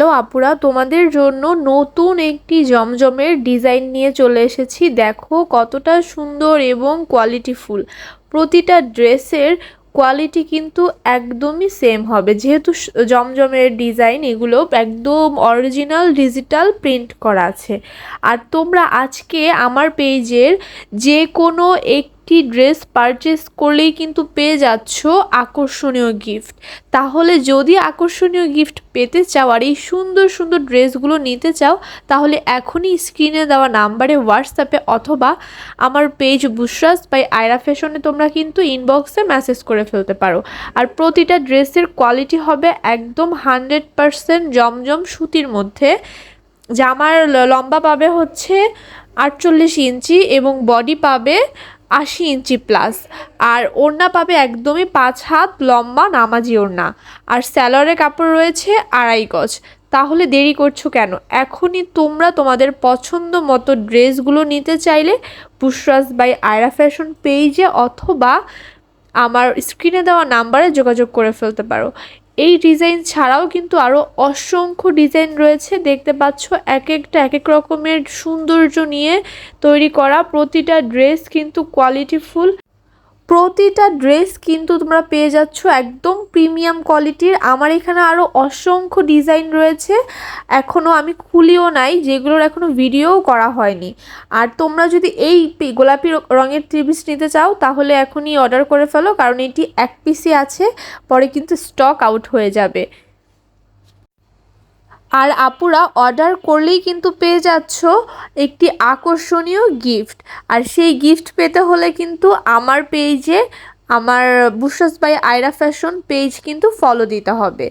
Hello আপুরা, তোমাদের জন্য নতুন একটি জমজমের ডিজাইন নিয়ে চলে এসেছি। দেখো কতটা সুন্দর এবং কোয়ালিটিফুল প্রতিটা ড্রেসের কোয়ালিটি কিন্তু একদমই সেম হবে। যেহেতু জমজমের ডিজাইন, এগুলো একদম অরিজিনাল ডিজিটাল প্রিন্ট করা আছে। আর তোমরা আজকে আমার পেজের যে কোনো একটি ড্রেস পারচেস করলেই কিন্তু পেয়ে যাচ্ছ আকর্ষণীয় গিফট তাহলে যদি আকর্ষণীয় গিফট পেতে চাও আর এই সুন্দর সুন্দর ড্রেসগুলো নিতে চাও, তাহলে এখনই স্ক্রিনে দেওয়া নাম্বারে হোয়াটসঅ্যাপে অথবা আমার পেজ বুশরাস বাই আয়রা ফ্যাশনে তোমরা কিন্তু ইনবক্সে মেসেজ করে ফেলতে পারো। আর প্রতিটা ড্রেসের কোয়ালিটি হবে একদম হান্ড্রেড পারসেন্ট জমজম সুতির মধ্যে। জামার লম্বা পাবে হচ্ছে আটচল্লিশ ইঞ্চি এবং বডি পাবে আশি ইঞ্চি প্লাস আর ওড়না পাবে একদমই পাঁচ হাত লম্বা নামাজি ওড়না। আর স্যালোয়ারের কাপড় রয়েছে আড়াই গজ। তাহলে দেরি করছ কেন? এখনই তোমরা তোমাদের পছন্দ মতো ড্রেসগুলো নিতে চাইলে পুশরাজ বাই আয়রা ফ্যাশন পেজে অথবা আমার স্ক্রিনে দেওয়া নাম্বারে যোগাযোগ করে ফেলতে পারো। এই ডিজাইন ছাড়াও কিন্তু আরও অসংখ্য ডিজাইন রয়েছে। দেখতে পাচ্ছ এক একটা এক এক রকমের সৌন্দর্য নিয়ে তৈরি করা প্রতিটা ড্রেস কিন্তু কোয়ালিটিফুল প্রতিটা ড্রেস কিন্তু তোমরা পেয়ে যাচ্ছ একদম প্রিমিয়াম কোয়ালিটির আমার এখানে আরও অসংখ্য ডিজাইন রয়েছে। এখনও আমি খুলিও নাই, যেগুলোর এখনও ভিডিওও করা হয়নি। আর তোমরা যদি এই গোলাপি রঙের থ্রি পিস নিতে চাও, তাহলে এখনই অর্ডার করে ফেলো, কারণ এটি এক পিসই আছে, পরে কিন্তু স্টক আউট হয়ে যাবে। আর আপুরা অর্ডার করলেই কিন্তু পেয়ে যাচ্ছ একটি আকর্ষণীয় গিফট আর সেই গিফট পেতে হলে কিন্তু আমার পেজে আমার Bushra's by Ayra fashion page কিন্তু ফলো দিতে হবে।